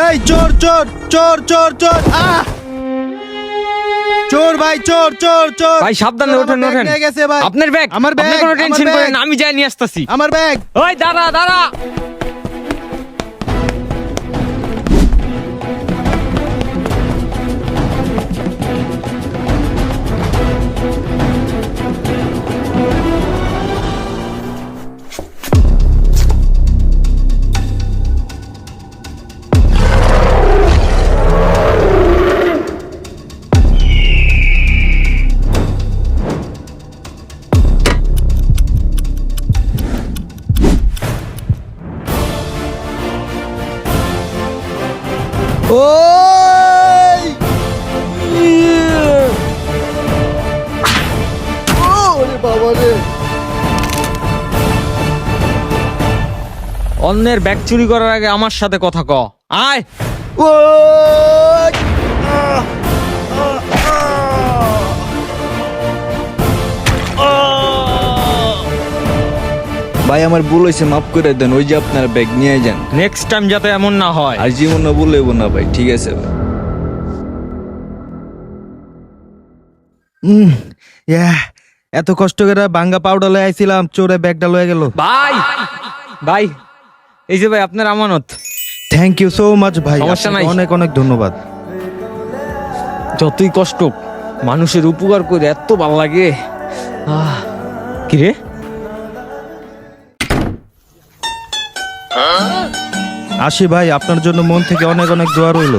এই চোর চোর চোর চোর চোর আহ! চোর ভাই চোর চোর চোর। ভাই সাবধানে ওঠেন ওঠেন। গেছে ভাই। আপনার ব্যাগ আমার ব্যাগ কোনো টেনশন করেন আমি যাই নিয়ে আসতেছি। আমার ব্যাগ ওই দাঁড়া দাঁড়া। অন্যের ব্যাগ চুরি করার আগে আমার সাথে কথা ক। আয়। ওই ভাই আমার ভুল হয়েছে মাফ করে দেন ওই যে আপনার ব্যাগ নিয়ে যান। নেক্সট টাইম যাতে এমন না হয়। আর জীবনে বললেব না ভাই ঠিক আছে ভাই। উম, এত কষ্ট করে বাঙ্গা পাউডার লয়ে আইছিলাম চোরে ব্যাগটা লয়ে গেল। ভাই ভাই এই যে ভাই আপনার আমানত। থ্যাংক ইউ সো মাচ ভাই সমস্যা আপনাকে নাই। অনেক অনেক ধন্যবাদ। যতই কষ্ট মানুষের উপকার করে এত ভালো লাগে। আহ, কি রে? আসি ভাই আপনার জন্য মন থেকে অনেক অনেক দোয়া রইল।